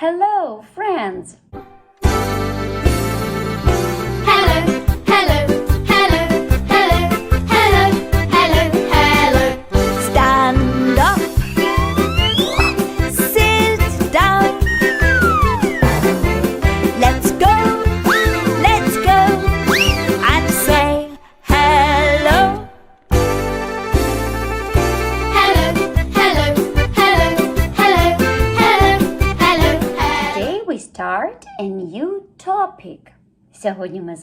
Hello, friends!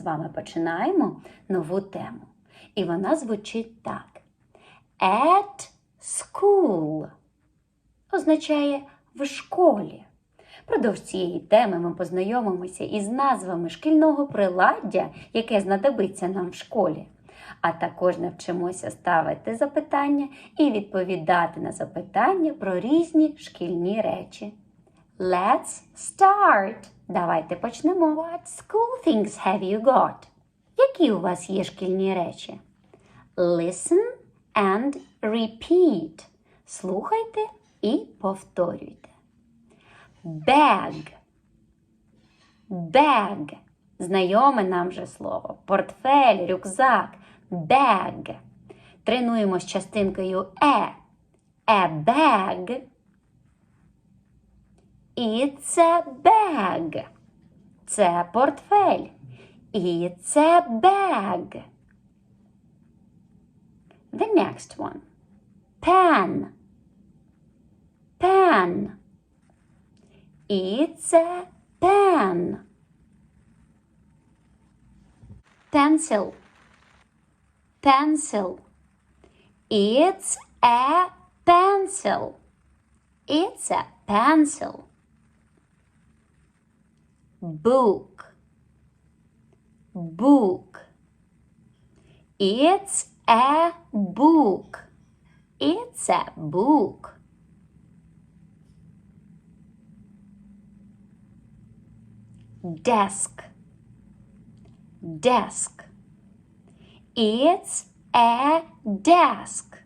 Вами починаємо нову тему. І вона звучить так: At school означає в школі. Продовж цієї теми ми познайомимося із назвами шкільного приладдя, яке знадобиться нам в школі. А також навчимося ставити запитання і відповідати на запитання про різні шкільні речі. Let's start! Давайте почнемо. What school things have you got? Які у вас є шкільні речі? Listen and repeat. Слухайте і повторюйте. Bag. Bag. Знайоме нам вже слово. Портфель, рюкзак. Bag. Тренуємо з частинкою е. A bag It's a bag. Це портфель. It's a bag. The next one. Pen. Pen. It's a pen. Pencil. Pencil. It's a pencil. It's a pencil. Book. Book. It's a book. It's a book. Desk. Desk. It's a desk.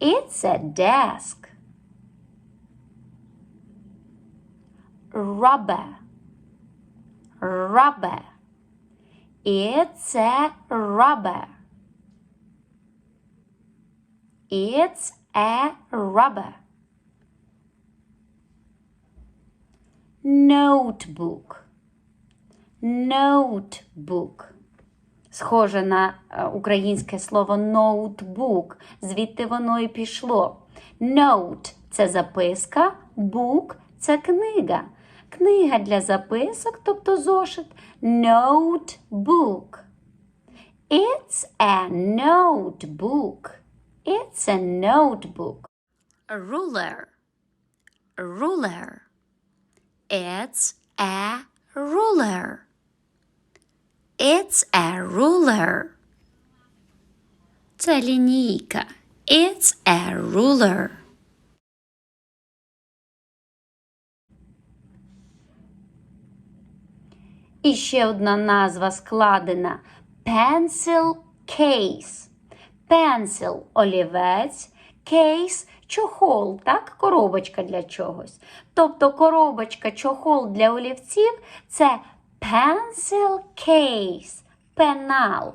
It's a desk. Rubber. Rubber. It's a rubber. It's a rubber. Notebook. Notebook. Схоже на е, українське слово ноутбук. Звідти воно і пішло. Note – це записка, book – це книга. Книга для записок, тобто зошит. Notebook. It's a notebook. It's a notebook. Ruler. Ruler. It's a ruler. It's a ruler. Це лінійка. It's a ruler. І ще одна назва складена pencil case. Pencil – олівець, case – чохол, так? Коробочка для чогось. Тобто коробочка, чохол для олівців це pencil case, пенал.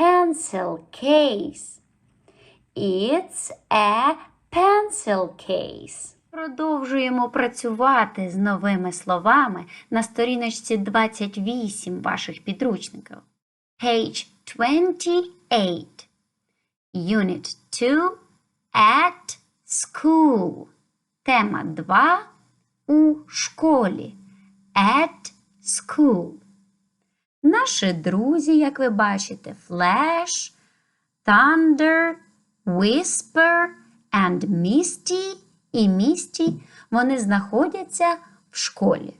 Pencil case. It's a pencil case. Продовжуємо працювати з новими словами на сторіночці 28 ваших підручників. Page 28. Unit 2 at school. Тема 2 у школі. At school. Наші друзі, як ви бачите, Flash, Thunder, Whisper and Misty і Misty, вони знаходяться в школі.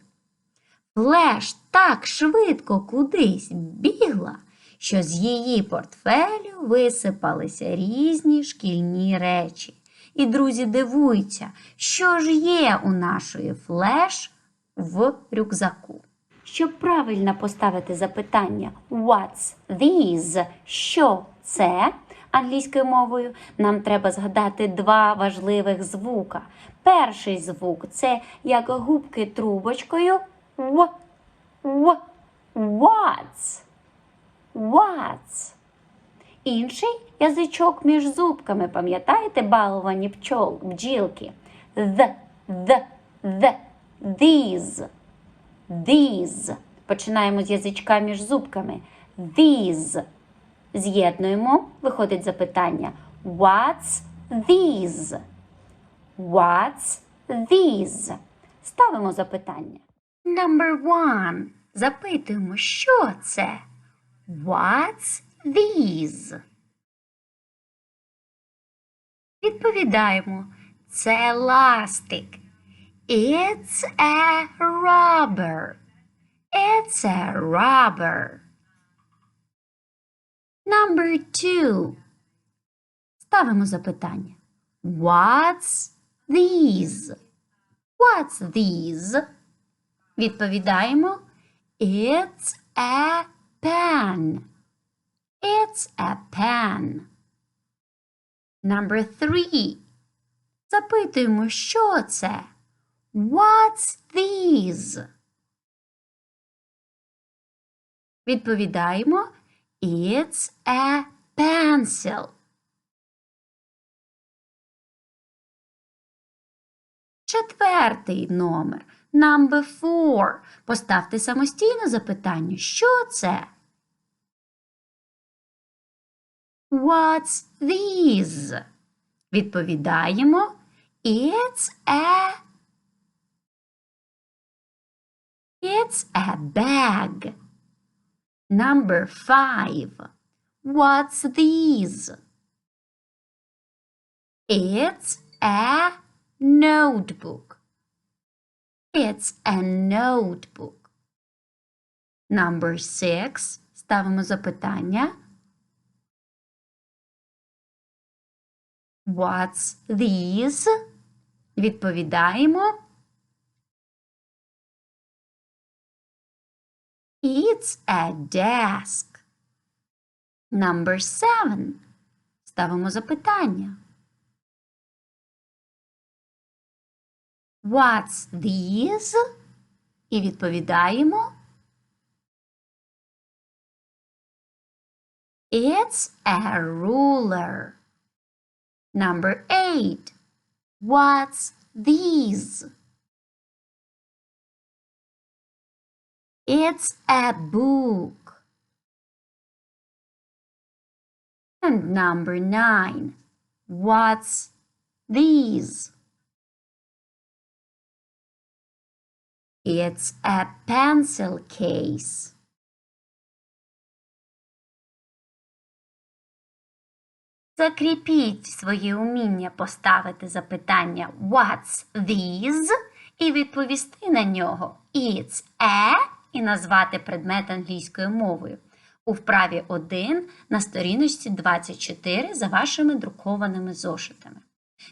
Флеш так швидко кудись бігла, що з її портфелю висипалися різні шкільні речі. І друзі дивуються, що ж є у нашої флеш в рюкзаку. Щоб правильно поставити запитання What's these? Що це? Англійською мовою, нам треба згадати два важливих звука Перший звук це як губки трубочкою. В, в, what's, what's. Інший язичок між зубками, пам'ятаєте, баловані пчол, бджілки? The, the, the, these, these. Починаємо з язичка між зубками. These. З'єднуємо, виходить запитання. What's these? What's these? Ставимо запитання. Number one. Запитуємо, що це? What's these? Відповідаємо. Це ластик. It's a rubber. It's a rubber. Number two. Ставимо запитання. What's these? What's these? Відповідаємо. It's a pen. It's a pen. Number three. Запитуємо, що це? What's these? Відповідаємо. It's a pencil. Четвертий номер. Number four. Поставте самостійно запитання. Що це? What's these? Відповідаємо. It's a It's a bag. Number five. What's these? It's a notebook. It's a notebook. Number six. Ставимо запитання. What's these? Відповідаємо. It's a desk. Number seven. Ставимо запитання. What's these? І відповідаємо. It's a ruler. Number eight. What's these? It's a book. And number nine. What's these? It's a pencil case. Закріпіть своє уміння поставити запитання What's these? і відповісти на нього It's a і назвати предмет англійською мовою. У вправі 1 на сторіночці 24 за вашими друкованими зошитами.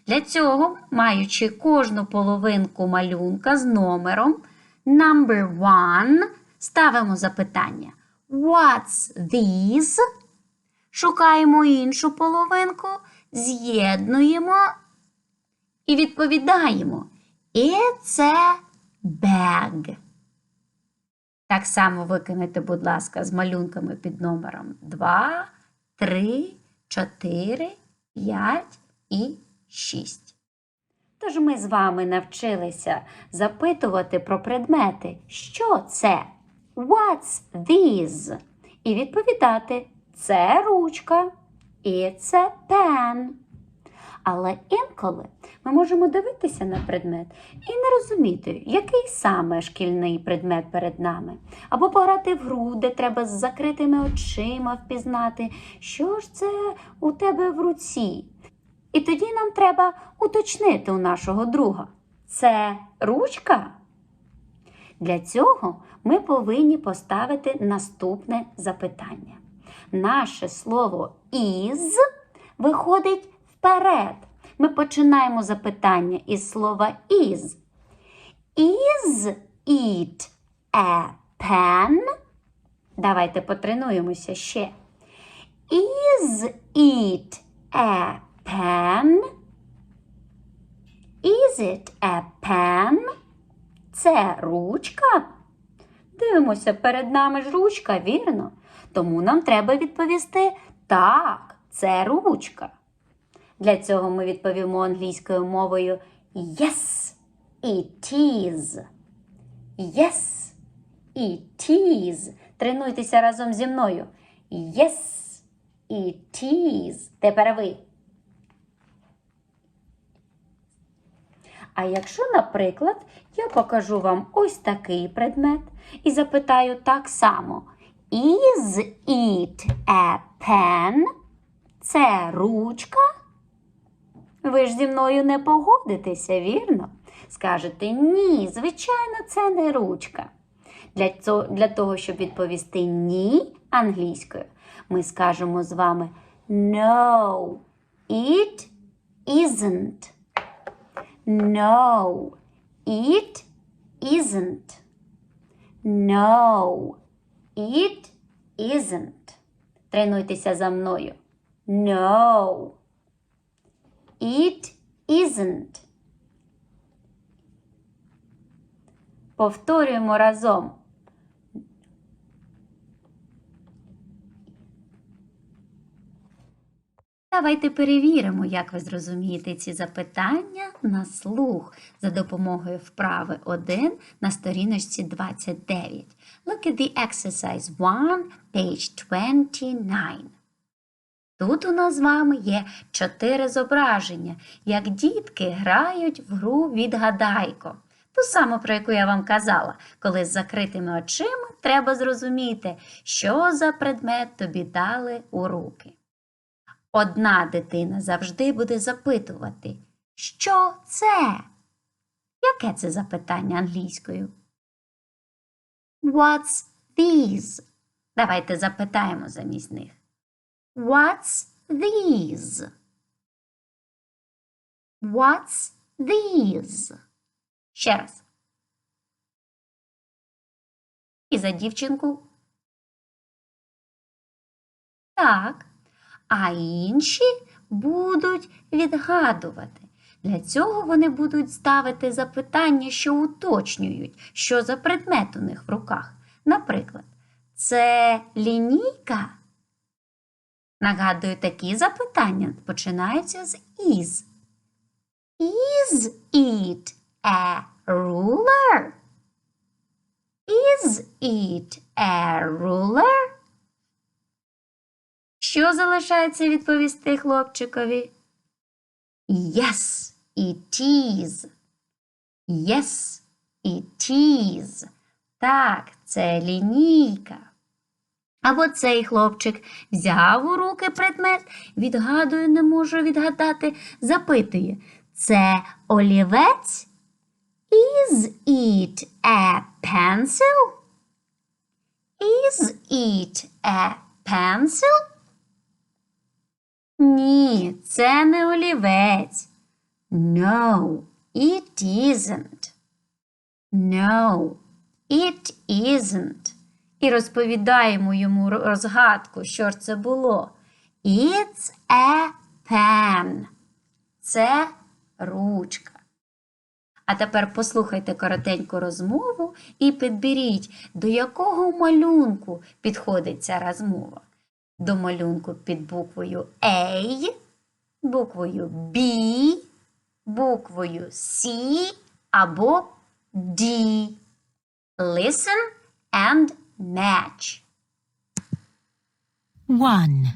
Для цього, маючи кожну половинку малюнка з номером number one, ставимо запитання What's these? Шукаємо іншу половинку, з'єднуємо і відповідаємо. It's a bag. Так само виконайте, будь ласка, з малюнками під номером 2, 3, 4, 5 і 6. Тож ми з вами навчилися запитувати про предмети, що це? What's this? І відповідати це ручка і це пен. Але інколи ми можемо дивитися на предмет і не розуміти, який саме шкільний предмет перед нами. Або пограти в гру, де треба з закритими очима впізнати, що ж це у тебе в руці. І тоді нам треба уточнити у нашого друга. Це ручка? Для цього ми повинні поставити наступне запитання. Наше слово із виходить вперед. Ми починаємо запитання із слова із. Is it a pen? Давайте потренуємося ще. Is it a pen? Is it a pen? Це ручка? Дивимося, перед нами ж ручка, вірно? Тому нам треба відповісти так, це ручка. Для цього ми відповімо англійською мовою Yes, it is. Yes, it is. Тренуйтеся разом зі мною. Yes, it is. Тепер ви. А якщо, наприклад, я покажу вам ось такий предмет і запитаю так само: Is it a pen? Це ручка? Ви ж зі мною не погодитеся, вірно? Скажете ні, звичайно, це не ручка. Для, цього, для того, щоб відповісти ні англійською, ми скажемо з вами No, it isn't. No, it isn't. No, it isn't. Тренуйтеся за мною. No, it isn't. Повторюємо разом. Давайте перевіримо, як ви зрозумієте ці запитання на слух за допомогою вправи 1 на сторіночці 29. Look at the exercise 1, page 29. Тут у нас з вами є чотири зображення, як дітки грають в гру «Відгадайко». Ту саму, про яку я вам казала, коли з закритими очима треба зрозуміти, що за предмет тобі дали у руки. Одна дитина завжди буде запитувати, що це? Яке це запитання англійською? What's these? Давайте запитаємо замість них. What's these? What's these? Ще раз. І за дівчинку. Так. А інші будуть відгадувати. Для цього вони будуть ставити запитання, що уточнюють, що за предмет у них в руках. Наприклад, це лінійка? Нагадую, такі запитання починаються з із. Is it a ruler? Is it a ruler? Що залишається відповісти хлопчикові? Yes, it is. Yes, it is. Так, це лінійка. Або цей хлопчик взяв у руки предмет, відгадує, не може відгадати, запитує. Це олівець? Is it a pencil? Is it a pencil? Ні, це не олівець. No, it isn't. No, it isn't. І розповідаємо йому розгадку, що ж це було. It's a pen. Це ручка. А тепер послухайте коротеньку розмову і підберіть, до якого малюнку підходить ця розмова. До малюнку під буквою A, буквою B, буквою C або D. Listen and match. 1.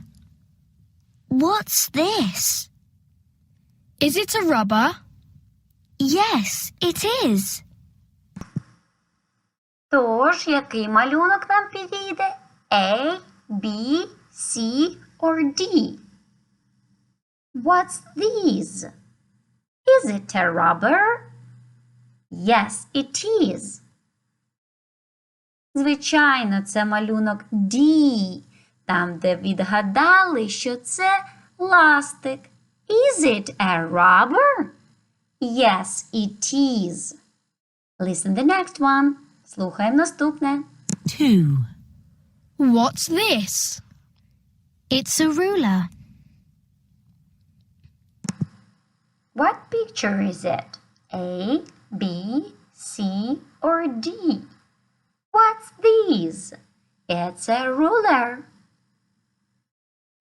What's this? Is it a rubber? Yes, it is. Тож, який малюнок нам підійде? A, B, C or D? What's these? Is it a rubber? Yes, it is. Звичайно, це малюнок D, там, де відгадали, що це ластик. Is it a rubber? Yes, it is. Listen the next one. Слухаємо наступне. 2. What's this? It's a ruler. What picture is it? A, B, C, or D? What's these? It's a ruler.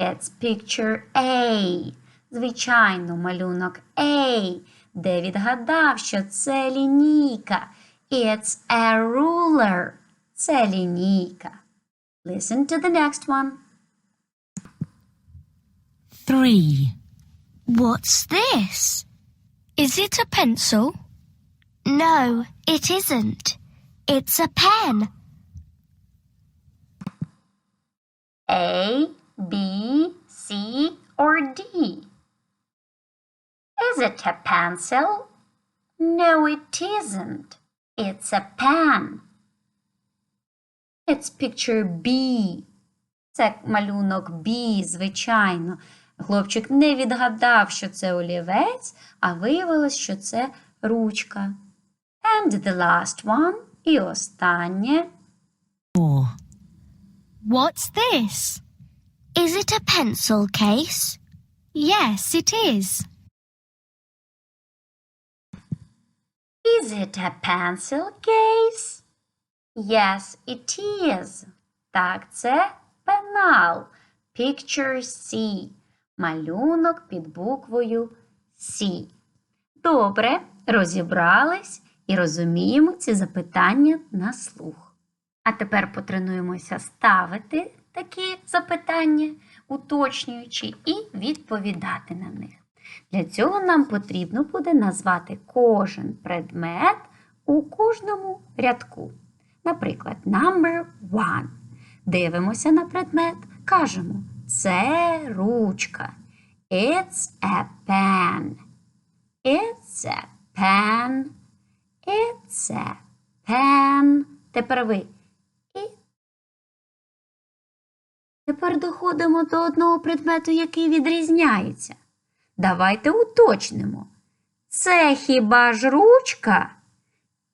It's picture A. Звичайно, малюнок A, де відгадав, що це лінійка. It's a ruler. Це лінійка. Listen to the next one. Three. What's this? Is it a pencil? No, it isn't. It's a pen. A, B, C, or D? Is it a pencil? No, it isn't. It's a pen. It's picture B. Це малюнок B, звичайно. Хлопчик не відгадав, що це олівець, а виявилось, що це ручка. And the last one. І останнє. Four. What's this? Is it a pencil case? Yes, it is. Is it a pencil case? Yes, it is. Так, це пенал. Picture C. Малюнок під буквою C. Добре, розібрались І розуміємо ці запитання на слух. А тепер потренуємося ставити такі запитання, уточнюючи, і відповідати на них. Для цього нам потрібно буде назвати кожен предмет у кожному рядку. Наприклад, number one. Дивимося на предмет, кажемо це ручка. It's a pen. It's a pen. It's a pen. Тепер ви. Тепер доходимо до одного предмету, який відрізняється. Давайте уточнимо. Це хіба ж ручка?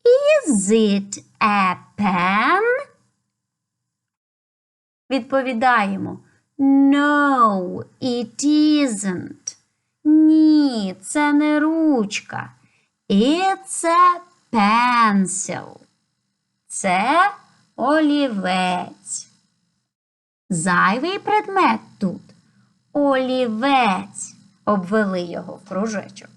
Is it a pen? Відповідаємо No, it isn't. Ні, це не ручка. It's a pencil. Це олівець. Зайвий предмет тут. Олівець. Обвели його в кружечок.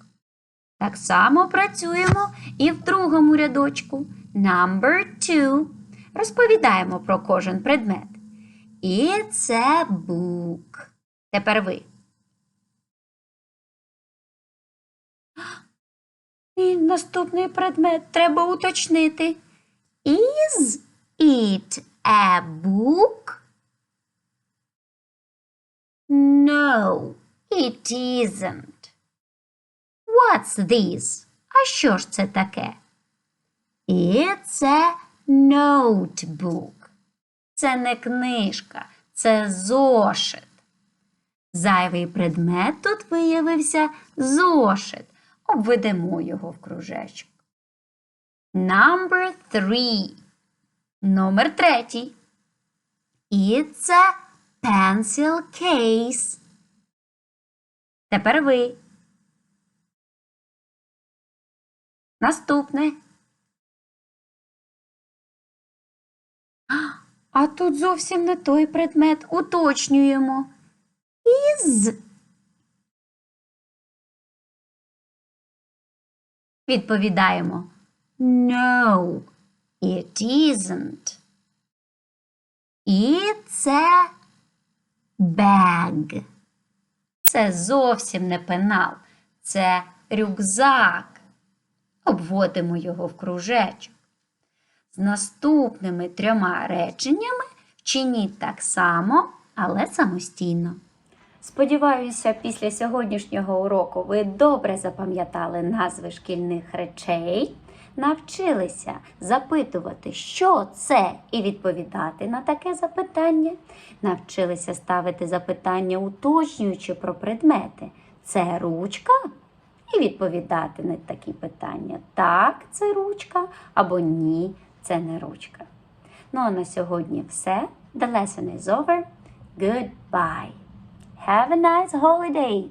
Так само працюємо і в другому рядочку. Number two. Розповідаємо про кожен предмет. It's a book. Тепер ви. І наступний предмет треба уточнити. Is it a book? No, it isn't. What's this? А що ж це таке? It's a notebook. Це не книжка, це зошит. Зайвий предмет тут виявився зошит. Обведемо його в кружечок. Number three. Номер третій. It's a pencil case. Тепер ви. Наступне. А, тут зовсім не той предмет. Уточнюємо. Із. Відповідаємо. No, it isn't. It's a bag. Це зовсім не пенал, це рюкзак. Обводимо його в кружечок. З наступними трьома реченнями вчиніть так само, але самостійно. Сподіваюся, після сьогоднішнього уроку ви добре запам'ятали назви шкільних речей, навчилися запитувати, що це, і відповідати на таке запитання, навчилися ставити запитання, уточнюючи про предмети. Це ручка? І відповідати на такі питання. Так, це ручка або ні, це не ручка. Ну а на сьогодні все. The lesson is over. Goodbye. Have a nice holiday.